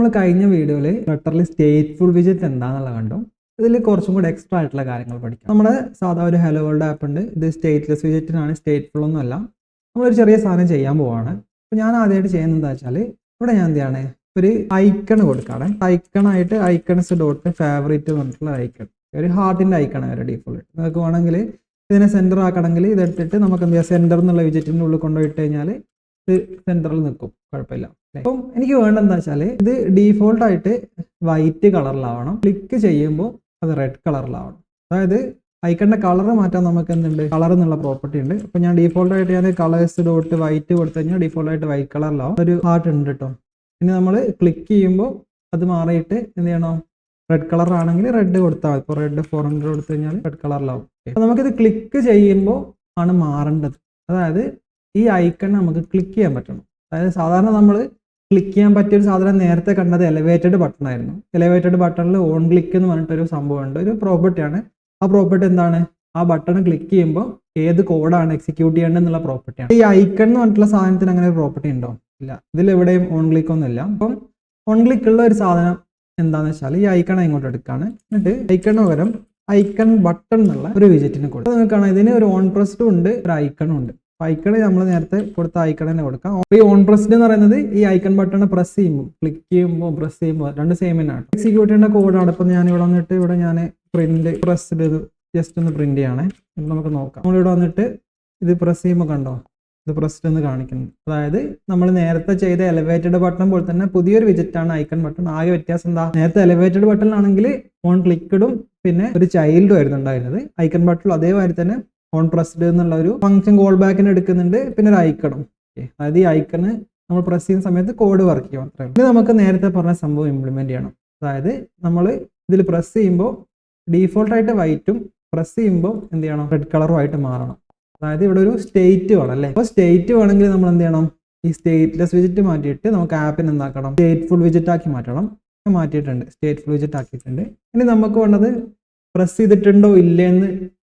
നമ്മൾ കഴിഞ്ഞ വീഡിയോയിൽ ഫ്ലട്ടറിൽ സ്റ്റേറ്റ്ഫുൾ വിജിറ്റ് എന്താണെന്നുള്ള കണ്ടു. ഇതിൽ കുറച്ചും കൂടി എക്സ്ട്രാ ആയിട്ടുള്ള കാര്യങ്ങൾ പഠിക്കാം. നമ്മുടെ സാധാ ഒരു ഹലോ വേൾഡ് ആപ്പ് ഉണ്ട്. ഇത് സ്റ്റേറ്റ്ലെസ് വിജിറ്റിനാണ് സ്റ്റേറ്റ്ഫുൾ ഫുൾ ഒന്നുമല്ല. നമ്മളൊരു ചെറിയ സാധനം ചെയ്യാൻ പോവാണ്. അപ്പോൾ ഞാൻ ആദ്യമായിട്ട് ചെയ്യുന്നത് എന്താ വെച്ചാൽ ഇവിടെ ഞാൻ എന്താണ് ഒരു ഐക്കൺ കൊടുക്കുകയാണ് ഐക്കൺ ആയിട്ട് ഐക്കൺസ് ഡോട്ട് ഫേവറേറ്റ് പറഞ്ഞിട്ടുള്ള ഐക്കൺ ഒരു ഹാർട്ടിന്റെ ഐക്കൺ വരെ ഡീഫോൾട്ട് നിങ്ങൾക്ക് വേണമെങ്കിൽ ഇതിനെ സെന്റർ ആക്കണമെങ്കിൽ ഇതെടുത്തിട്ട് നമുക്ക് എന്ത് സെന്റർ എന്നുള്ള വിജിറ്റിന്റെ ഉള്ളിൽ കൊണ്ടുപോയിട്ട് കഴിഞ്ഞാൽ ഇത് സെന്ററിൽ നിൽക്കും. കുഴപ്പമില്ല. അപ്പം എനിക്ക് വേണ്ടതെന്ന് വെച്ചാൽ ഇത് ഡീഫോൾട്ട് ആയിട്ട് വൈറ്റ് കളറിലാവണം. ക്ലിക്ക് ചെയ്യുമ്പോൾ അത് റെഡ് കളറിലാവണം. അതായത് ഐക്കണിന്റെ കളർ മാറ്റാൻ നമുക്ക് എന്തുണ്ട് കളർ എന്നുള്ള പ്രോപ്പർട്ടി ഉണ്ട്. അപ്പൊ ഞാൻ ഡീഫോൾട്ട് ആയിട്ട് ഞാൻ കളേഴ്സ് ഡോട്ട് വൈറ്റ് കൊടുത്തു കഴിഞ്ഞാൽ ഡീഫോൾട്ട് ആയിട്ട് വൈറ്റ് കളറിലാവും. ഒരു ഹാർട്ട് ഉണ്ട് കേട്ടോ. ഇനി നമ്മൾ ക്ലിക്ക് ചെയ്യുമ്പോൾ അത് മാറിയിട്ട് എന്ത് ചെയ്യണം? റെഡ് കളർ ആണെങ്കിൽ റെഡ് കൊടുത്താൽ ഇപ്പോൾ റെഡ് ഫോർ ഹൺഡ്രഡ് കൊടുത്തു കഴിഞ്ഞാൽ റെഡ് കളറിലാവും. അപ്പോൾ നമുക്കിത് ക്ലിക്ക് ചെയ്യുമ്പോൾ ആണ് മാറേണ്ടത്. അതായത് ഈ ഐക്കൺ നമുക്ക് ക്ലിക്ക് ചെയ്യാൻ പറ്റണം. അതായത് സാധാരണ നമ്മൾ ക്ലിക്ക് ചെയ്യാൻ പറ്റിയ ഒരു സാധനം നേരത്തെ കണ്ടത് എലവേറ്റഡ് ബട്ടൺ ആയിരുന്നു. എലവേറ്റഡ് ബട്ടണിൽ ഓൺ ക്ലിക്ക് എന്ന് പറഞ്ഞിട്ടൊരു സംഭവമുണ്ട്. ഒരു പ്രോപ്പർട്ടിയാണ് ആ പ്രോപ്പർട്ടി എന്താണ്? ആ ബട്ടൺ ക്ലിക്ക് ചെയ്യുമ്പോൾ ഏത് കോഡാണ് എക്സിക്യൂട്ട് ചെയ്യേണ്ടത് എന്നുള്ള പ്രോപ്പർട്ടിയാണ് ഈ ഐക്കൺ എന്ന് പറഞ്ഞിട്ടുള്ള സാധനത്തിന് അങ്ങനെ ഒരു പ്രോപ്പർട്ടി ഉണ്ടോ? ഇല്ല. ഇതിൽ എവിടെയും ഓൺ ക്ലിക്ക് ഒന്നും ഇല്ല. അപ്പം ഓൺ ക്ലിക്ക് ഉള്ള ഒരു സാധനം എന്താണെന്ന് വെച്ചാൽ ഈ ഐക്കൺ ഇങ്ങോട്ട് എടുക്കുകയാണ് എന്നിട്ട് ഐക്കണ് പകരം ഐക്കൺ ബട്ടൺ എന്നുള്ള ഒരു വിജിറ്റിന് കൊടുക്കും. നിങ്ങൾക്ക് കാണാം ഇതിന് ഒരു ഓൺ പ്രസ്ഡും ഉണ്ട് ഒരു ഐക്കണും ഉണ്ട്. ഐക്കൺ നമ്മൾ നേരത്തെ കൊടുത്ത ഐക്കൺ തന്നെ കൊടുക്കാം. ഈ ഓൺ പ്രസ്ഡ് എന്ന് പറയുന്നത് ഈ ഐക്കൺ ബട്ടൺ പ്രസ് ചെയ്യുമ്പോൾ ക്ലിക്ക് ചെയ്യുമ്പോൾ പ്രസ് ചെയ്യുമ്പോൾ രണ്ട് സെയിം തന്നെയാണ് എക്സിക്യൂട്ട് ചെയ്യേണ്ട കോഡാണ് ഇപ്പം ഞാൻ ഇവിടെ വന്നിട്ട് ഇവിടെ ഞാൻ പ്രിന്റ് പ്രസ് ചെയ്ത് ജസ്റ്റ് ഒന്ന് പ്രിന്റ് ചെയ്യണേ. നമുക്ക് നോക്കാം. നമ്മൾ നമ്മളിവിടെ വന്നിട്ട് ഇത് പ്രസ് ചെയ്യുമ്പോൾ കണ്ടോ? ഇത് പ്രസ്ഡ് എന്ന് കാണിക്കുന്നു അതായത് നമ്മൾ നേരത്തെ ചെയ്ത എലവേറ്റഡ് ബട്ടൺ പോലെ തന്നെ പുതിയൊരു വിജറ്റാണ് ഐക്കൺ ബട്ടൺ ആകെ വ്യത്യാസം എന്താ? നേരത്തെ എലവേറ്റഡ് ബട്ടൺ ആണെങ്കിൽ ഓൺ ക്ലിക്കഡും പിന്നെ ഒരു ചൈൽഡും ആയിരുന്നു ഉണ്ടായിരുന്നത്. ഐക്കൺ ബട്ടൺ അതേമാതിരി തന്നെ ഓൺ പ്രസ്ഡ് എന്നുള്ള ഒരു ഫംഗ്ഷൻ കോൾ ബാക്കിന് എടുക്കുന്നുണ്ട്. പിന്നെ ഒരു ഐക്കണും അതായത് ഈ ഐക്കണ് നമ്മൾ പ്രസ് ചെയ്യുന്ന സമയത്ത് കോഡ് വർക്ക് ചെയ്യും അത്രയും ഇനി നമുക്ക് നേരത്തെ പറഞ്ഞ സംഭവം ഇംപ്ലിമെന്റ് ചെയ്യണം. അതായത് നമ്മൾ ഇതിൽ പ്രസ് ചെയ്യുമ്പോൾ ഡീഫോൾട്ട് ആയിട്ട് വൈറ്റും പ്രസ് ചെയ്യുമ്പോൾ എന്ത് ചെയ്യണം? റെഡ് കളറും ആയിട്ട് മാറണം. അതായത് ഇവിടെ ഒരു സ്റ്റേറ്റ് വേണം അല്ലേ? അപ്പോൾ സ്റ്റേറ്റ് വേണമെങ്കിൽ നമ്മൾ എന്ത് ചെയ്യണം? ഈ സ്റ്റേറ്റ്ലെസ് വിജിറ്റ് മാറ്റിയിട്ട് നമുക്ക് ആപ്പിന് എന്താക്കണം? സ്റ്റേറ്റ്ഫുൾ വിജിറ്റ് ആക്കി മാറ്റണം. മാറ്റിയിട്ടുണ്ട്. സ്റ്റേറ്റ്ഫുൾ വിജിറ്റ് ആക്കിയിട്ടുണ്ട്. ഇനി നമുക്ക് വേണ്ടത് പ്രസ് ചെയ്തിട്ടുണ്ടോ ഇല്ലേ എന്ന്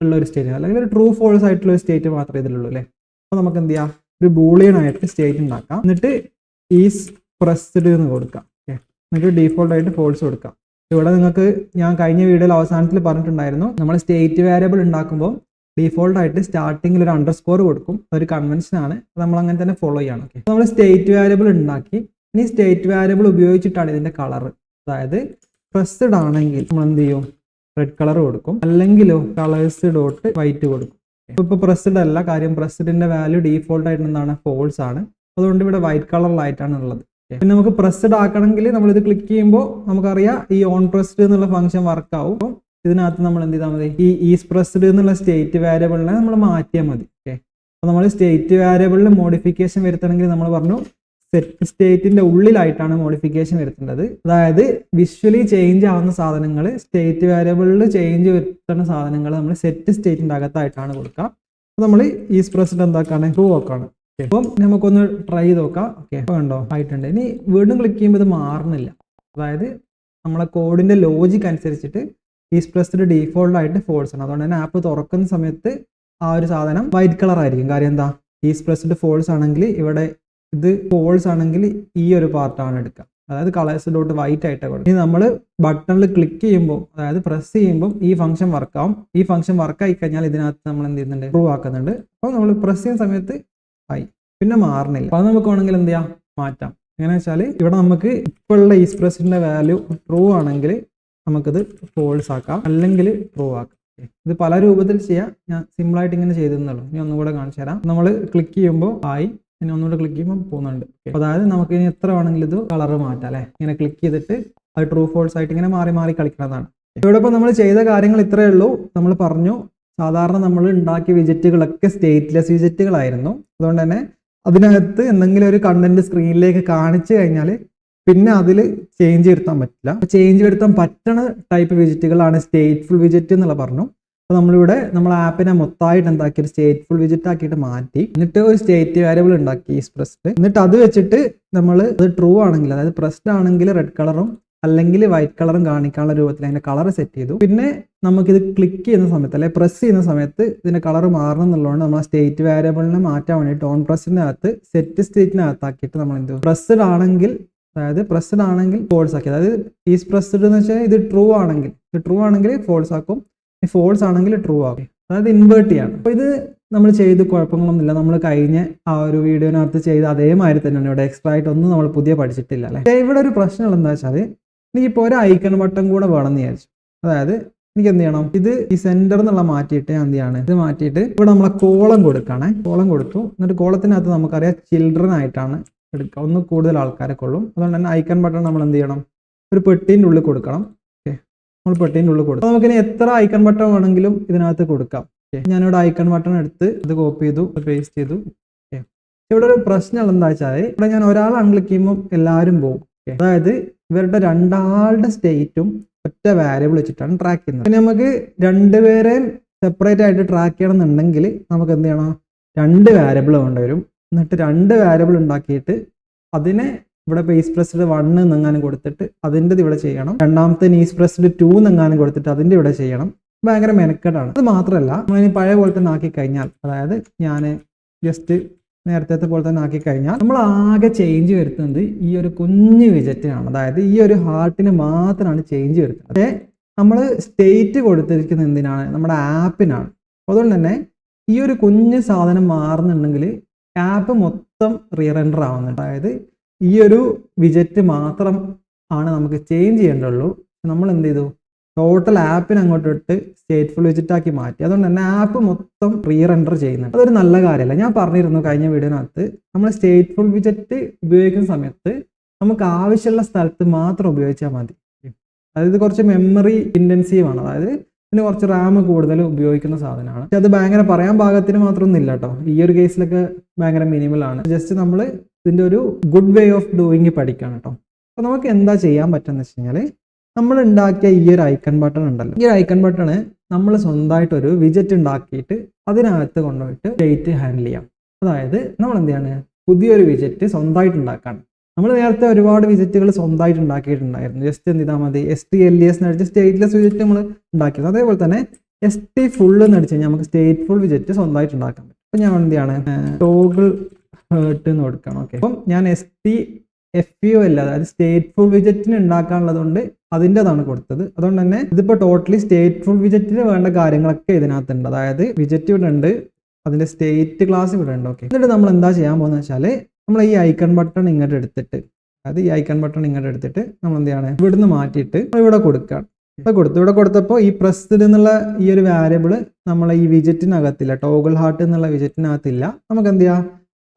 ഉള്ള ഒരു സ്റ്റേറ്റ് അല്ലെങ്കിൽ ഒരു ട്രൂ ഫോൾസ് ആയിട്ടുള്ള ഒരു സ്റ്റേറ്റ് മാത്രമേ ഇതിലുള്ളൂ അല്ലേ? അപ്പോൾ നമുക്ക് എന്ത് ചെയ്യാം? ഒരു ബൂളിയൻ ആയിട്ട് സ്റ്റേറ്റ് ഉണ്ടാക്കാം. എന്നിട്ട് ഈസ് പ്രസ്ഡ് എന്ന് കൊടുക്കാം. ഓക്കെ എന്നിട്ട് ഡീഫോൾട്ട് ആയിട്ട് ഫോൾസ് കൊടുക്കാം. ഇവിടെ നിങ്ങൾക്ക് ഞാൻ കഴിഞ്ഞ വീഡിയോയിൽ അവസാനത്തിൽ പറഞ്ഞിട്ടുണ്ടായിരുന്നു. നമ്മൾ സ്റ്റേറ്റ് വേരിയബിൾ ഉണ്ടാക്കുമ്പോൾ ഡീഫോൾട്ട് ആയിട്ട് സ്റ്റാർട്ടിങ്ങിൽ ഒരു അണ്ടർ സ്കോർ കൊടുക്കും. ഒരു കൺവെൻഷൻ ആണ്. നമ്മൾ അങ്ങനെ തന്നെ ഫോളോ ചെയ്യണം. ഓക്കെ നമ്മൾ സ്റ്റേറ്റ് വേരിയബിൾ ഉണ്ടാക്കി. ഇനി സ്റ്റേറ്റ് വേരിയബിൾ ഉപയോഗിച്ചിട്ടാണ് ഇതിന്റെ കളർ അതായത് പ്രസ്ഡ് ആണെങ്കിൽ നമ്മൾ എന്ത് ചെയ്യും? റെഡ് കളർ കൊടുക്കും. അല്ലെങ്കിലോ കളേഴ്സ് ഡോട്ട് വൈറ്റ് കൊടുക്കും. ഇപ്പൊ പ്രസിഡ് അല്ല കാര്യം പ്രസിഡിന്റെ വാല്യൂ ഡീഫോൾട്ട് ആയിട്ട് എന്താണ് ഫോൾസ് ആണ്. അതുകൊണ്ട് ഇവിടെ വൈറ്റ് കളറിലായിട്ടാണ് ഉള്ളത്. പിന്നെ നമുക്ക് പ്രസ്ഡ് ആക്കണമെങ്കിൽ നമ്മൾ ഇത് ക്ലിക്ക് ചെയ്യുമ്പോൾ നമുക്കറിയാം ഈ ഓൺ പ്രസ്ഡ് എന്നുള്ള ഫംഗ്ഷൻ വർക്ക് ആവും. അപ്പോൾ ഇതിനകത്ത് നമ്മൾ എന്ത് ചെയ്താൽ മതി? ഈ ഈസ് പ്രസ്ഡ് എന്നുള്ള സ്റ്റേറ്റ് വാരിയബിളിനെ നമ്മൾ മാറ്റിയാൽ മതി. ഓക്കെ അപ്പോൾ നമ്മൾ സ്റ്റേറ്റ് വാരിയബിളിൽ മോഡിഫിക്കേഷൻ വരുത്തണമെങ്കിൽ നമ്മൾ പറഞ്ഞു സെറ്റ് സ്റ്റേറ്റിന്റെ ഉള്ളിലായിട്ടാണ് മോഡിഫിക്കേഷൻ വരുത്തേണ്ടത്. അതായത് വിഷ്വലി ചേഞ്ച് ആവുന്ന സാധനങ്ങൾ സ്റ്റേറ്റ് വേരിയബിളിൽ ചേഞ്ച് വരുത്തുന്ന സാധനങ്ങൾ നമ്മൾ സെറ്റ് സ്റ്റേറ്റിന്റെ അകത്തായിട്ടാണ് കൊടുക്കുക. അപ്പോൾ നമ്മൾ ഈ പ്രസിഡന്റ് എന്താക്കാണ്? ഹൂ ആക്കാണ്. അപ്പം നമുക്കൊന്ന് ട്രൈ ചെയ്ത് നോക്കാം ഓക്കെ കണ്ടോ? ആയിട്ടുണ്ട്. ഇനി വീണ്ടും ക്ലിക്ക് ചെയ്യുമ്പോൾ ഇത് മാറുന്നില്ല. അതായത് നമ്മളെ കോഡിന്റെ ലോജിക് അനുസരിച്ചിട്ട് ഈ പ്രസ്ഡ് ഡീഫോൾട്ട് ആയിട്ട് ഫോൾസ് ആണ്. അതുകൊണ്ട് തന്നെ ആപ്പ് തുറക്കുന്ന സമയത്ത് ആ ഒരു സാധനം വൈറ്റ് കളർ ആയിരിക്കും. കാര്യം എന്താ? ഈ പ്രസ്ഡ് ഫോൾസ് ആണെങ്കിൽ ഇവിടെ ഇത് ഫോൾസ് ആണെങ്കിൽ ഈ ഒരു പാർട്ടാണ് എടുക്കുക. അതായത് കളേഴ്സ് ഡോട്ട് വൈറ്റ് ആയിട്ട് കൊടുക്കും ഇനി നമ്മൾ ബട്ടണിൽ ക്ലിക്ക് ചെയ്യുമ്പോൾ അതായത് പ്രസ് ചെയ്യുമ്പോൾ ഈ ഫംഗ്ഷൻ വർക്ക് ആവും. ഈ ഫംഗ്ഷൻ വർക്ക് ആയി കഴിഞ്ഞാൽ ഇതിനകത്ത് നമ്മൾ എന്ത് ചെയ്യുന്നുണ്ട്? പ്രൂവ് ആക്കുന്നുണ്ട്. അപ്പോൾ നമ്മൾ പ്രസ് ചെയ്യുന്ന സമയത്ത് ആയി. പിന്നെ മാറണില്ല. അപ്പോൾ അത് നമുക്ക് വേണമെങ്കിൽ എന്ത് ചെയ്യാം? മാറ്റാം. എങ്ങനെ വെച്ചാൽ ഇവിടെ നമുക്ക് ഇപ്പോഴുള്ള ഈസ് പ്രസിന്റെ വാല്യൂ ട്രൂ ആണെങ്കിൽ നമുക്കിത് ഫോൾസ് ആക്കാം. അല്ലെങ്കിൽ ട്രൂ ആക്കാം. ഇത് പല രൂപത്തിൽ ചെയ്യാം. ഞാൻ സിമ്പിൾ ആയിട്ട് ഇങ്ങനെ ചെയ്തെന്നുള്ളൂ ഇനി ഒന്നുകൂടെ കാണിച്ചു തരാം. നമ്മൾ ക്ലിക്ക് ചെയ്യുമ്പോൾ ആയി. ഇനി ഒന്നുകൂടെ ക്ലിക്ക് ചെയ്യുമ്പോൾ പോകുന്നുണ്ട്. അതായത് നമുക്ക് ഇനി എത്ര വേണമെങ്കിലും ഇത് കളർ മാറ്റാം അല്ലേ? ഇങ്ങനെ ക്ലിക്ക് ചെയ്തിട്ട് അത് ട്രൂ ഫോൾസ് ആയിട്ട് ഇങ്ങനെ മാറി മാറി കളിക്കുന്നതാണ് ഇവിടെ ഇപ്പോൾ നമ്മൾ ചെയ്ത കാര്യങ്ങൾ ഇത്രയേ ഉള്ളൂ. നമ്മൾ പറഞ്ഞു സാധാരണ നമ്മൾ ഉണ്ടാക്കിയ വിജറ്റുകളൊക്കെ സ്റ്റേറ്റ്ലെസ് വിജറ്റുകളായിരുന്നു അതുകൊണ്ട് തന്നെ അതിനകത്ത് എന്തെങ്കിലും ഒരു കണ്ടന്റ് സ്ക്രീനിലേക്ക് കാണിച്ചു കഴിഞ്ഞാൽ പിന്നെ അതിൽ ചേഞ്ച് വരുത്താൻ പറ്റില്ല. ചേഞ്ച് വരുത്താൻ പറ്റണ ടൈപ്പ് വിജിറ്റുകളാണ് സ്റ്റേറ്റ്ഫുൾ വിജിറ്റ് എന്നുള്ള പറഞ്ഞു. അപ്പോൾ നമ്മളിവിടെ നമ്മൾ ആപ്പിനെ മൊത്തമായിട്ട് എന്താക്കി ഒരു സ്റ്റേറ്റ്ഫുൾ വിജിറ്റ് ആക്കിയിട്ട് മാറ്റി എന്നിട്ട് ഒരു സ്റ്റേറ്റ് വേരിയബിൾ ഉണ്ടാക്കി എക്സ്പ്രസ്ഡ് പ്രസ്ഡ് എന്നിട്ട് അത് വെച്ചിട്ട് നമ്മൾ അത് ട്രൂ ആണെങ്കിൽ അതായത് പ്രസ്ഡ് ആണെങ്കിൽ റെഡ് കളറും അല്ലെങ്കിൽ വൈറ്റ് കളറും കാണിക്കാനുള്ള രൂപത്തിൽ അതിന്റെ കളർ സെറ്റ് ചെയ്തു. പിന്നെ നമുക്കിത് ക്ലിക്ക് ചെയ്യുന്ന സമയത്ത് അല്ലെങ്കിൽ പ്രസ് ചെയ്യുന്ന സമയത്ത് ഇതിന്റെ കളർ മാറണം എന്നുള്ളതുകൊണ്ട് നമ്മൾ സ്റ്റേറ്റ് വേരിയബിളിനെ മാറ്റാൻ വേണ്ടിയിട്ട് ഓൺ പ്രസ്സിനകത്ത് സെറ്റ് സ്റ്റേറ്റിനകത്താക്കിയിട്ട് നമ്മൾ എന്ത് പ്രസ്ഡ് ആണെങ്കിൽ അതായത് പ്രസ്ഡ് ആണെങ്കിൽ ഫോൾസ് ആക്കി. അതായത് ഈസ് പ്രസ്ഡ് എന്ന് വെച്ചാൽ ഇത് ട്രൂ ആണെങ്കിൽ ഇത് ട്രൂ ആണെങ്കിൽ ഫോൾസ് ആക്കും. ഫോൾസ് ആണെങ്കിൽ ട്രൂ ആകും അതായത് ഇൻവേർട്ട് ചെയ്യണം. അപ്പോൾ ഇത് നമ്മൾ ചെയ്ത് കുഴപ്പങ്ങളൊന്നുമില്ല. നമ്മൾ കഴിഞ്ഞ ആ ഒരു വീഡിയോനകത്ത് ചെയ്ത അതേമാതിരി തന്നെയാണ്. ഇവിടെ എക്സ്ട്രാ ആയിട്ട് ഒന്നും നമ്മൾ പുതിയ പഠിച്ചിട്ടില്ല അല്ലേ? ഇവിടെ ഒരു പ്രശ്നം എന്താ വെച്ചാൽ എനിക്കിപ്പോൾ ഒരു ഐക്കൺ ബട്ടൺ കൂടെ വേണമെന്ന് വിചാരിച്ചു. അതായത് എനിക്ക് എന്ത് ചെയ്യണം? ഇത് ഈ സെന്റർ എന്നുള്ള മാറ്റിയിട്ട് എന്ത് ചെയ്യാണ്? ഇത് മാറ്റിയിട്ട് ഇവിടെ നമ്മളെ കോളം കൊടുക്കുകയാണേ. കോളം കൊടുത്തു. എന്നിട്ട് കോളത്തിനകത്ത് നമുക്കറിയാം ചിൽഡ്രൻ ആയിട്ടാണ് എടുക്കുക. ഒന്ന് കൂടുതൽ ആൾക്കാരെ കൊള്ളും അതുകൊണ്ട് തന്നെ ഐക്കൺ ബട്ടൺ നമ്മൾ എന്ത് ചെയ്യണം? ഒരു പെട്ടീന്റെ ഉള്ളിൽ കൊടുക്കണം. നമ്മൾ പെട്ടീന്റെ ഉള്ളിൽ കൊടുക്കും. നമുക്ക് നമുക്കിനി എത്ര ഐക്കൺ ബട്ടൺ വേണമെങ്കിലും ഇതിനകത്ത് കൊടുക്കാം. ഞാനിവിടെ ഐക്കൺ ബട്ടൺ എടുത്ത് ഇത് കോപ്പി ചെയ്തു പേസ്റ്റ് ചെയ്തു. ഇവിടെ ഒരു പ്രശ്നം എന്താ വെച്ചാൽ ഇവിടെ ഞാൻ ഒരാൾ അൺക്ലിക്ക് ചെയ്യുമ്പോൾ എല്ലാവരും പോകും. അതായത് ഇവരുടെ രണ്ടാളുടെ സ്റ്റേറ്റും ഒറ്റ വേരിയബിൾ വെച്ചിട്ടാണ് ട്രാക്ക് ചെയ്യുന്നത്. പിന്നെ നമുക്ക് രണ്ടുപേരെയും സെപ്പറേറ്റ് ആയിട്ട് ട്രാക്ക് ചെയ്യണം എന്നുണ്ടെങ്കിൽ നമുക്ക് എന്ത് ചെയ്യണം? രണ്ട് വാരിയബിൾ കൊണ്ടുവരും എന്നിട്ട് രണ്ട് വേരിയബിൾ ഉണ്ടാക്കിയിട്ട് അതിനെ ഇവിടെ ബേസ് പ്രസ്ഡ് വൺ എന്നെങ്ങാനും കൊടുത്തിട്ട് അതിന്റെ ഇവിടെ ചെയ്യണം. രണ്ടാമത്തെ നീസ് പ്രസ്ഡ് ടു എന്നെങ്ങാനും കൊടുത്തിട്ട് അതിന്റെ ഇവിടെ ചെയ്യണം. ഭയങ്കര മെനക്കെട്ടാണ് അത് മാത്രമല്ല നമ്മളിനി പഴയ പോലെ തന്നെ ആക്കി കഴിഞ്ഞാൽ അതായത് ഞാൻ ജസ്റ്റ് നേരത്തെ പോലെ തന്നെ ആക്കി കഴിഞ്ഞാൽ നമ്മൾ ആകെ ചേഞ്ച് വരുത്തുന്നത് ഈ ഒരു കുഞ്ഞു വിജറ്റിനാണ് അതായത് ഈ ഒരു ഹാർട്ടിന് മാത്രമാണ് ചേഞ്ച് വരുത്തുന്നത്. അതെ നമ്മൾ സ്റ്റേറ്റ് കൊടുത്തിരിക്കുന്നത് എന്തിനാണ്? നമ്മുടെ ആപ്പിനാണ് അതുകൊണ്ട് തന്നെ ഈ ഒരു കുഞ്ഞു സാധനം മാറുന്നുണ്ടെങ്കിൽ ആപ്പ് മൊത്തം റീറെൻഡർ ആവുന്നുണ്ട്. അതായത് ഈ ഒരു വിജറ്റ് മാത്രം ആണ് നമുക്ക് ചേഞ്ച് ചെയ്യേണ്ടുള്ളൂ നമ്മൾ എന്ത് ചെയ്തു? ടോട്ടൽ ആപ്പിന് അങ്ങോട്ട് ഇട്ട് സ്റ്റേറ്റ്ഫുൾ വിജിറ്റ് ആക്കി മാറ്റി. അതുകൊണ്ട് തന്നെ ആപ്പ് മൊത്തം റീ റെൻഡർ ചെയ്യുന്നുണ്ട്. അതൊരു നല്ല കാര്യമല്ല. ഞാൻ പറഞ്ഞിരുന്നു കഴിഞ്ഞ വീഡിയോനകത്ത് നമ്മൾ സ്റ്റേറ്റ്ഫുൾ വിജറ്റ് ഉപയോഗിക്കുന്ന സമയത്ത് നമുക്ക് ആവശ്യമുള്ള സ്ഥലത്ത് മാത്രം ഉപയോഗിച്ചാൽ മതി. അതായത് കുറച്ച് മെമ്മറി ഇന്റൻസീവ് ആണ്. അതായത് ഇതിന് കുറച്ച് റാം കൂടുതൽ ഉപയോഗിക്കുന്ന സാധനമാണ്. പക്ഷെ അത് ഭയങ്കര പറയാൻ പാകത്തിന് മാത്രമൊന്നും ഇല്ല കേട്ടോ. ഈ ഒരു കേസിലൊക്കെ ഭയങ്കര മിനിമൽ ആണ്. ജസ്റ്റ് നമ്മൾ ഇതിന്റെ ഒരു ഗുഡ് വേ ഓഫ് ഡൂയിങ് പഠിക്കണം കേട്ടോ അപ്പോൾ നമുക്ക് എന്താ ചെയ്യാൻ പറ്റുമെന്ന് വെച്ച് കഴിഞ്ഞാൽ നമ്മൾ ഉണ്ടാക്കിയ ഈ ഒരു ഐക്കൺ ബട്ടൺ ഉണ്ടല്ലോ. ഈ ഐക്കൺ ബട്ടണ് നമ്മൾ സ്വന്തമായിട്ട് ഒരു വിജറ്റ് ഉണ്ടാക്കിയിട്ട് അതിനകത്ത് കൊണ്ടുപോയിട്ട് ഡേറ്റ് ഹാൻഡിൽ ചെയ്യാം. അതായത് നമ്മൾ എന്ത് ചെയ്യാണ്? പുതിയൊരു വിജറ്റ് സ്വന്തമായിട്ട് ഉണ്ടാക്കാണ്. നമ്മൾ നേരത്തെ ഒരുപാട് വിജറ്റുകൾ സ്വന്തമായിട്ട് ഉണ്ടാക്കിയിട്ടുണ്ടായിരുന്നു. ജസ്റ്റ് എന്ത് ചെയ്താൽ മതി? എസ് ടി എൽ എസ് അടിച്ച് സ്റ്റേറ്റ്ലെസ് വിജറ്റ് നമ്മൾ ഉണ്ടാക്കിയത്. അതേപോലെ തന്നെ എസ് ടി ഫുൾ എന്ന് അടിച്ച് കഴിഞ്ഞാൽ നമുക്ക് സ്റ്റേറ്റ് ഫുൾ വിജറ്റ് സ്വന്തമായിട്ട് ഉണ്ടാക്കാൻ പറ്റും. അപ്പോൾ ഞാൻ എന്ത് ചെയ്യാണ്? ടോഗിൾ ഹേർട്ട് എന്ന് കൊടുക്കണം ഓക്കെ അപ്പം ഞാൻ എസ് ടി എഫ് യു അല്ല അതായത് സ്റ്റേറ്റ് ഫുൾ വിജറ്റിന് ഉണ്ടാക്കാനുള്ളത് കൊണ്ട് അതിന്റെതാണ് കൊടുത്തത്. അതുകൊണ്ട് തന്നെ ഇതിപ്പോൾ ടോട്ടലി സ്റ്റേറ്റ് ഫുൾ വിജറ്റിന് വേണ്ട കാര്യങ്ങളൊക്കെ ഇതിനകത്തുണ്ട്. അതായത് വിജറ്റ് ഇവിടെ ഉണ്ട് അതിന്റെ സ്റ്റേറ്റ് ക്ലാസ് ഇവിടെ ഉണ്ട് ഓക്കെ എന്നിട്ട് നമ്മൾ എന്താ ചെയ്യാൻ പോകുന്നത് വെച്ചാൽ നമ്മൾ ഈ ഐക്കൺ ബട്ടൺ ഇങ്ങോട്ട് എടുത്തിട്ട് അതായത് ഈ ഐക്കൺ ബട്ടൺ ഇങ്ങോട്ട് എടുത്തിട്ട് നമ്മൾ എന്ത് ചെയ്യാണ്? ഇവിടുന്ന് മാറ്റിയിട്ട് ഇവിടെ കൊടുക്കുകയാണ് ഇവിടെ കൊടുത്തു ഇവിടെ കൊടുത്തപ്പോൾ ഈ പ്രസ്ഡ് എന്നുള്ള ഈ ഒരു വാരിയബിൾ നമ്മൾ ഈ വിജറ്റിനകത്തില്ല ടോഗിൾ ഹാർട്ട് എന്നുള്ള വിജറ്റിനകത്തില്ല നമുക്ക് എന്ത് ചെയ്യാം?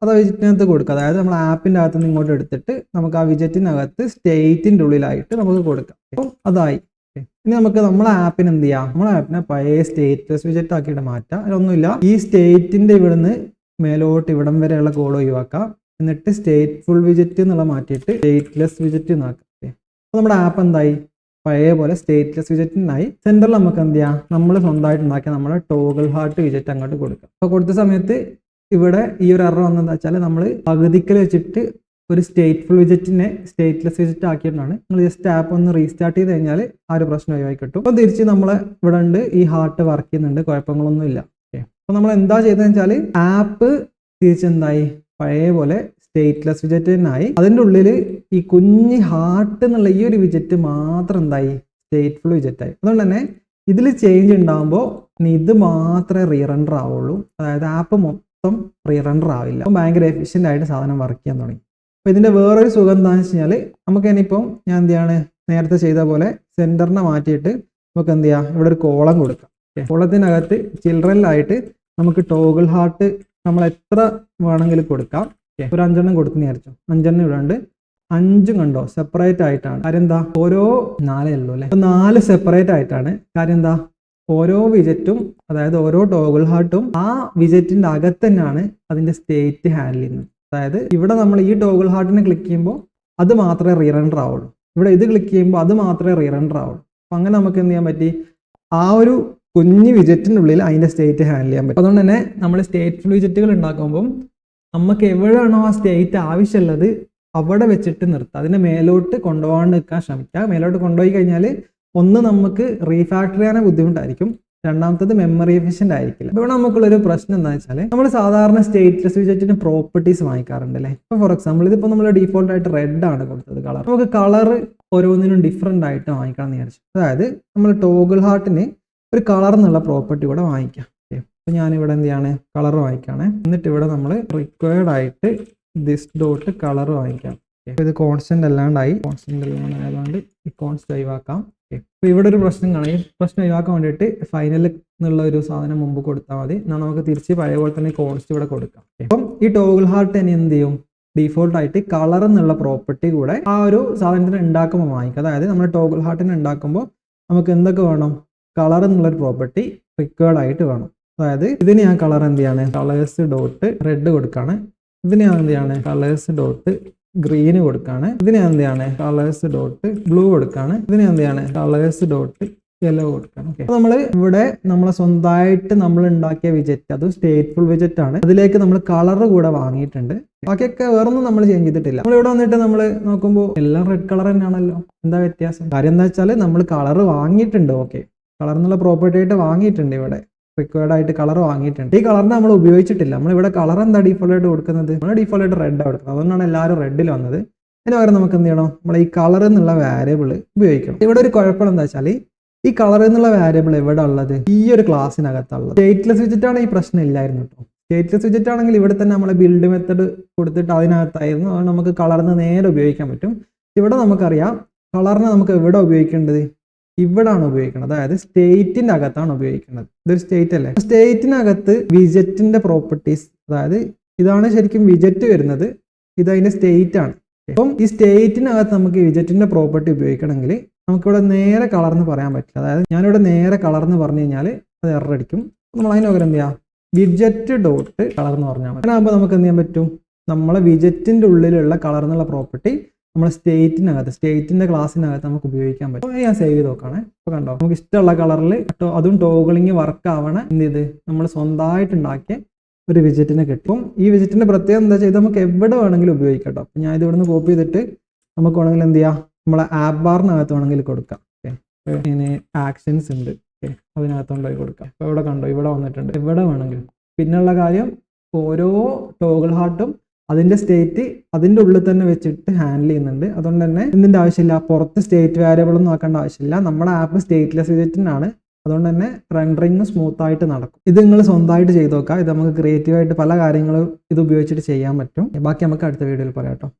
അത് വിജറ്റിനകത്ത് കൊടുക്കുക. അതായത് നമ്മൾ ആപ്പിന്റെ അകത്ത് നിന്ന് ഇങ്ങോട്ട് എടുത്തിട്ട് നമുക്ക് ആ വിജറ്റിനകത്ത് സ്റ്റേറ്റിന്റെ ഉള്ളിലായിട്ട് നമുക്ക് കൊടുക്കാം. അപ്പം അതായി. ഇനി നമുക്ക് നമ്മളെ ആപ്പിന് എന്ത് ചെയ്യാം? നമ്മളെ ആപ്പിനെ പഴയ സ്റ്റേറ്റ്ലെസ് വിജറ്റ് ആക്കിയിട്ട് മാറ്റാം. അതിലൊന്നുമില്ല ഈ സ്റ്റേറ്റിന്റെ ഇവിടുന്ന് മേലോട്ട് ഇവിടം വരെയുള്ള കോഡ് ഒഴിവാക്കാം. എന്നിട്ട് സ്റ്റേറ്റ് ഫുൾ വിജറ്റ് എന്നുള്ള മാറ്റിയിട്ട് സ്റ്റേറ്റ്ലെസ് വിജറ്റ് എന്നാക്കാം. അപ്പോൾ നമ്മുടെ ആപ്പ് എന്തായി? പഴയ പോലെ സ്റ്റേറ്റ്ലെസ് വിജറ്റിനായി. സെന്ററിൽ നമുക്ക് എന്ത് ചെയ്യാം? നമ്മൾ സ്വന്തമായിട്ട് ഉണ്ടാക്കിയ നമ്മുടെ ടോഗിൾ ഹാർട്ട് വിജറ്റ് അങ്ങോട്ട് കൊടുക്കാം. അപ്പോൾ കൊടുത്ത സമയത്ത് ഇവിടെ ഈ ഒരു എറർ വന്നതെന്ന് വെച്ചാൽ നമ്മൾ പകുതിക്കൽ വെച്ചിട്ട് ഒരു സ്റ്റേറ്റ്ഫുൾ വിജറ്റിനെ സ്റ്റേറ്റ്ലെസ് വിജറ്റ് ആക്കിയിട്ടാണ് നിങ്ങൾ ജസ്റ്റ് ആപ്പ് ഒന്ന് റീസ്റ്റാർട്ട് ചെയ്ത് കഴിഞ്ഞാൽ ആ ഒരു പ്രശ്നം ഒഴിവായി കിട്ടും. അപ്പോൾ തിരിച്ച് നമ്മൾ ഇവിടെ ഉണ്ട് ഈ ഹാർട്ട് വർക്ക് ചെയ്യുന്നുണ്ട് കുഴപ്പങ്ങളൊന്നും ഇല്ല. ഓക്കെ അപ്പോൾ നമ്മൾ എന്താ ചെയ്തതെന്ന് വെച്ചാൽ ആപ്പ് തിരിച്ചെന്തായി പഴയ പോലെ സ്റ്റേറ്റ്ലെസ് തന്നെയായി അതിന്റെ ഉള്ളിൽ ഈ കുഞ്ഞ് ഹാർട്ട് എന്നുള്ള ഈ ഒരു വിജറ്റ് മാത്രം എന്തായി? സ്റ്റേറ്റ്ഫുൾ വിജറ്റായി അതുകൊണ്ട് തന്നെ ഇതിൽ ചേഞ്ച് ഉണ്ടാകുമ്പോൾ ഇത് മാത്രമേ റീറണ്ടർ ആവുള്ളൂ. അതായത് ആപ്പ് മൊത്തം റീറണ്ടർ ആവില്ല. അപ്പം ഭയങ്കര എഫിഷ്യന്റ് ആയിട്ട് സാധനം വർക്ക് ചെയ്യാൻ തുടങ്ങി. അപ്പോൾ ഇതിന്റെ വേറൊരു സുഖം എന്താണെന്ന് വെച്ച് കഴിഞ്ഞാൽ നമുക്ക് ഇനിയിപ്പം ഞാൻ എന്ത് ചെയ്യാണ്? നേരത്തെ ചെയ്ത പോലെ സെന്ററിനെ മാറ്റിയിട്ട് നമുക്ക് എന്ത് ചെയ്യാം? ഇവിടെ ഒരു കോളം കൊടുക്കാം. കോളത്തിനകത്ത് ചിൽഡ്രനിലായിട്ട് നമുക്ക് ടോഗിൾ ഹാർട്ട് നമ്മൾ എത്ര വേണമെങ്കിലും കൊടുക്കാം. ഒരു അഞ്ചെണ്ണം കൊടുത്തു വിചാരിച്ചു? അഞ്ചെണ്ണം ഇവിടെ ഉണ്ട് അഞ്ചും കണ്ടോ? സെപ്പറേറ്റ് ആയിട്ടാണ്. കാര്യം എന്താ? ഓരോ നാലേ ഉള്ളൂ അല്ലേ? നാല് സെപ്പറേറ്റ് ആയിട്ടാണ്. കാര്യം എന്താ? ഓരോ വിജറ്റും അതായത് ഓരോ ടോഗിൾ ഹാർട്ടും ആ വിജറ്റിന്റെ അകത്ത് തന്നെയാണ് അതിന്റെ സ്റ്റേറ്റ് ഹാൻഡിൽ ചെയ്യുന്നത്. അതായത് ഇവിടെ നമ്മൾ ഈ ടോഗിൾ ഹാർട്ടിനെ ക്ലിക്ക് ചെയ്യുമ്പോൾ അത് മാത്രമേ റീറണ്ടർ ആവുള്ളൂ. ഇവിടെ ഇത് ക്ലിക്ക് ചെയ്യുമ്പോൾ അത് മാത്രമേ റീറണ്ടർ ആവുള്ളൂ. അപ്പം അങ്ങനെ നമുക്ക് എന്ത് ചെയ്യാൻ പറ്റി? ആ ഒരു കുഞ്ഞു വിജറ്റിനുള്ളിൽ അതിന്റെ സ്റ്റേറ്റ് ഹാൻഡിൽ ചെയ്യാൻ പറ്റും. അതുകൊണ്ട് തന്നെ നമ്മൾ സ്റ്റേറ്റ് വിജറ്റുകൾ ഉണ്ടാക്കുമ്പോൾ നമുക്ക് എവിടെയാണോ ആ സ്റ്റേറ്റ് ആവശ്യമുള്ളത് അവിടെ വെച്ചിട്ട് നിർത്തുക അതിനെ മേലോട്ട് കൊണ്ടുപോകാണ്ട് നിൽക്കാൻ ശ്രമിക്കുക. മേലോട്ട് കൊണ്ടുപോയി കഴിഞ്ഞാൽ ഒന്ന് നമുക്ക് റീഫാക്ടർ ചെയ്യാൻ ബുദ്ധിമുട്ടായിരിക്കും. രണ്ടാമത്തത് മെമ്മറി എഫിഷ്യന്റ് ആയിരിക്കില്ല. ഇവിടെ നമുക്കുള്ള ഒരു പ്രശ്നം എന്താ വെച്ചാൽ നമ്മൾ സാധാരണ സ്റ്റേറ്റ്ലെസ് വിജറ്റിന് പ്രോപ്പർട്ടീസ് വാങ്ങിക്കാറുണ്ട് അല്ലേ ഇപ്പൊ ഫോർ എക്സാമ്പിൾ ഇതിപ്പോ നമ്മൾ ഡീഫോൾട്ട് ആയിട്ട് റെഡ് ആണ് കൊടുത്തത് കളർ നമുക്ക് കളർ ഓരോന്നിനും ഡിഫറെന്റ് ആയിട്ട് വാങ്ങിക്കണം എന്ന് വിചാരിച്ചു. അതായത് നമ്മൾ ടോഗിൾ ഹാർട്ടിന് ഒരു കളർ എന്നുള്ള പ്രോപ്പർട്ടി കൂടെ വാങ്ങിക്കാം. അപ്പൊ ഞാൻ ഇവിടെ എന്ത് ചെയ്യാണ്? കളർ വാങ്ങിക്കാണ്. എന്നിട്ട് ഇവിടെ നമ്മൾ റിക്വയർഡ് ആയിട്ട് ദിസ് ഡോട്ട് കളർ വാങ്ങിക്കാം. ഇത് കോൺസ്റ്റന്റ് അല്ലാണ്ടായി. കോൺസ്റ്റന്റ് അല്ലാണ്ട് ആയതുകൊണ്ട് ഈ കോൺസ്റ്റ് ഒഴിവാക്കാം. Okay. ഇവിടെ ഒരു പ്രശ്നം കാണാം. ഈ പ്രശ്നം ഒഴിവാക്കാൻ വേണ്ടിയിട്ട് ഫൈനൽ എന്നുള്ള ഒരു സാധനം മുമ്പ് കൊടുത്താൽ മതി. എന്നാൽ നമുക്ക് തിരിച്ച് പഴയ പോലെ തന്നെ കോൺസ്റ്റ് ഇവിടെ കൊടുക്കാം. അപ്പം ഈ ടോഗിൾ ഹാർട്ട് ഇനി എന്ത് ചെയ്യും? ഡീഫോൾട്ട് ആയിട്ട് കളർ എന്നുള്ള പ്രോപ്പർട്ടി കൂടെ ആ ഒരു സാധനത്തിന് ഉണ്ടാക്കുമ്പോൾ വാങ്ങിക്കുക അതായത് നമ്മൾ ടോഗിൾ ഹാർട്ടിന് ഉണ്ടാക്കുമ്പോൾ നമുക്ക് എന്തൊക്കെ വേണം? കളർ എന്നുള്ള ഒരു പ്രോപ്പർട്ടി റിക്വേർഡ് ആയിട്ട് വേണം. അതായത് ഇതിന് ഞാൻ കളർ എന്ത് ചെയ്യാണ്? കളേഴ്സ് ഡോട്ട് റെഡ് കൊടുക്കാണ്. ഇതിന് ഞാൻ എന്ത് ചെയ്യാണ്? കളേഴ്സ് ഡോട്ട് ഗ്രീന് കൊടുക്കാണ്. ഇതിന് എന്താണ് കളേഴ്സ് ഡോട്ട് ബ്ലൂ കൊടുക്കാണ്. ഇതിന് ഞാൻ കളേഴ്സ് ഡോട്ട് യെല്ലോ കൊടുക്കണം. ഓക്കെ നമ്മൾ ഇവിടെ നമ്മളെ സ്വന്തമായിട്ട് നമ്മൾ ഉണ്ടാക്കിയ വിജറ്റ് അത് സ്റ്റേറ്റ്ഫുൾ വിജറ്റ് ആണ്. അതിലേക്ക് നമ്മൾ കളർ കൂടെ വാങ്ങിയിട്ടുണ്ട്. ബാക്കിയൊക്കെ വേറൊന്നും നമ്മൾ ചേഞ്ച് ചെയ്തിട്ടില്ല. നമ്മൾ ഇവിടെ വന്നിട്ട് നമ്മൾ നോക്കുമ്പോൾ എല്ലാം റെഡ് കളർ തന്നെയാണല്ലോ. എന്താ വ്യത്യാസം? കാര്യം എന്താ വെച്ചാൽ നമ്മൾ കളർ വാങ്ങിയിട്ടുണ്ട്. ഓക്കെ കളർ എന്നുള്ള പ്രോപ്പർട്ടി ആയിട്ട് വാങ്ങിയിട്ടുണ്ട് ഇവിടെ. റിക്വയർഡ് ആയിട്ട് കളർ വാങ്ങിയിട്ടുണ്ട്. ഈ കളറിന് നമ്മൾ ഉപയോഗിച്ചിട്ടില്ല. നമ്മൾ ഇവിടെ കളർ എന്താ ഡീഫോൾട്ട് ആയിട്ട് കൊടുക്കുന്നത്? നമ്മൾ ഡീഫോൾട്ട് ആയിട്ട് റെഡ് കൊടുക്കുന്നത്. അതുകൊണ്ടാണ് എല്ലാവരും റെഡിൽ വന്നത്. അതിന് പകരം നമുക്ക് എന്ത് ചെയ്യണം? നമ്മൾ ഈ കളർ എന്നുള്ള വാരിയബിൾ ഉപയോഗിക്കണം. ഇവിടെ ഒരു കുഴപ്പം എന്താ വെച്ചാൽ ഈ കളർ എന്നുള്ള വാരിയബിൾ എവിടെ ഉള്ളത്? ഈ ഒരു ക്ലാസ്സിനകത്തുള്ളത് സ്റ്റേറ്റ്ലെസ് വിജിറ്റാണ് ഈ പ്രശ്നം ഇല്ലായിരുന്നു കേട്ടോ സ്റ്റേറ്റ്ലെസ് വിജിറ്റ് ആണെങ്കിൽ ഇവിടെ തന്നെ നമ്മൾ ബിൽഡ് മെത്തഡ് കൊടുത്തിട്ട് അതിനകത്തായിരുന്നു. അതുകൊണ്ട് നമുക്ക് കളറിന് നേരെ ഉപയോഗിക്കാൻ പറ്റും. ഇവിടെ നമുക്കറിയാം കളറിനെ നമുക്ക് എവിടെ ഉപയോഗിക്കേണ്ടത്? ഇവിടാണ് ഉപയോഗിക്കുന്നത്. അതായത് സ്റ്റേറ്റിന്റെ അകത്താണ് ഉപയോഗിക്കുന്നത്. ഇതൊരു സ്റ്റേറ്റ് അല്ലേ? സ്റ്റേറ്റിനകത്ത് വിജറ്റിന്റെ പ്രോപ്പർട്ടീസ് അതായത് ഇതാണ് ശരിക്കും വിജറ്റ് വരുന്നത്. ഇത് അതിന്റെ സ്റ്റേറ്റ് ആണ്. അപ്പം ഈ സ്റ്റേറ്റിനകത്ത് നമുക്ക് വിജറ്റിന്റെ പ്രോപ്പർട്ടി ഉപയോഗിക്കണമെങ്കിൽ നമുക്കിവിടെ നേരെ കളർ എന്ന് പറയാൻ പറ്റില്ല. അതായത് ഞാനിവിടെ നേരെ കളർ എന്ന് പറഞ്ഞു കഴിഞ്ഞാൽ അത് എറർ അടിക്കും. നമ്മൾ അതിനൊക്കെ എന്ത് ചെയ്യാം? വിജറ്റ് ഡോട്ട് കളർ എന്ന് പറഞ്ഞാൽ മതി. അങ്ങനെയാകുമ്പോൾ നമുക്ക് എന്ത് ചെയ്യാൻ പറ്റും? നമ്മളെ വിജറ്റിന്റെ ഉള്ളിലുള്ള കളർ എന്നുള്ള പ്രോപ്പർട്ടി നമ്മുടെ സ്റ്റേറ്റിനകത്ത് സ്റ്റേറ്റിന്റെ ക്ലാസ്സിനകത്ത് നമുക്ക് ഉപയോഗിക്കാൻ പറ്റും. ഞാൻ സേവ് ചെയ്ത് നോക്കണേ. അപ്പോൾ കണ്ടോ? നമുക്ക് ഇഷ്ടമുള്ള കളറിൽ അതും ടോഗിളിങ് വർക്ക് ആവണ എന്ത് ചെയ്ത്? നമ്മൾ സ്വന്തമായിട്ട് ഉണ്ടാക്കിയ ഒരു വിജറ്റിനെ കിട്ടും. ഈ വിജറ്റിന്റെ പ്രത്യേകത എന്താ വെച്ചാൽ ഇത് നമുക്ക് എവിടെ വേണമെങ്കിലും ഉപയോഗിക്കാം കേട്ടോ അപ്പോൾ ഞാൻ ഇത് ഇവിടുന്ന് കോപ്പി ചെയ്തിട്ട് നമുക്ക് വേണമെങ്കിൽ എന്ത് ചെയ്യാം? നമ്മളെ ആപ്പ് ബാറിനകത്ത് വേണമെങ്കിൽ കൊടുക്കാം. ഇങ്ങനെ ആക്ഷൻസ് ഉണ്ട്. അതിനകത്ത് കൊണ്ടുപോയി കൊടുക്കാം. അപ്പോൾ ഇവിടെ കണ്ടോ? ഇവിടെ വന്നിട്ടുണ്ട്. എവിടെ വേണമെങ്കിലും. പിന്നെയുള്ള കാര്യം ഓരോ ടോഗിൾ ഹാർട്ടും അതിന്റെ സ്റ്റേറ്റ് അതിന്റെ ഉള്ളിൽ തന്നെ വെച്ചിട്ട് ഹാൻഡിൽ ചെയ്യുന്നുണ്ട്. അതുകൊണ്ട് തന്നെ ഇതിന്റെ ആവശ്യമില്ല. പുറത്ത് സ്റ്റേറ്റ് വേരിയബിൾ ഒന്നും ആക്കേണ്ട ആവശ്യമില്ല. നമ്മുടെ ആപ്പ് സ്റ്റേറ്റ്ലെസ് വിജറ്റിനാണ് അതുകൊണ്ട് തന്നെ റെൻഡറിങ് സ്മൂത്ത് ആയിട്ട് നടക്കും. ഇത് നിങ്ങൾ സ്വന്തമായിട്ട് ചെയ്ത് നോക്കാം ഇത് നമുക്ക് ക്രിയേറ്റീവായിട്ട് പല കാര്യങ്ങളും ഇത് ഉപയോഗിച്ചിട്ട് ചെയ്യാൻ പറ്റും. ബാക്കി നമുക്ക് അടുത്ത വീഡിയോയിൽ പറയാം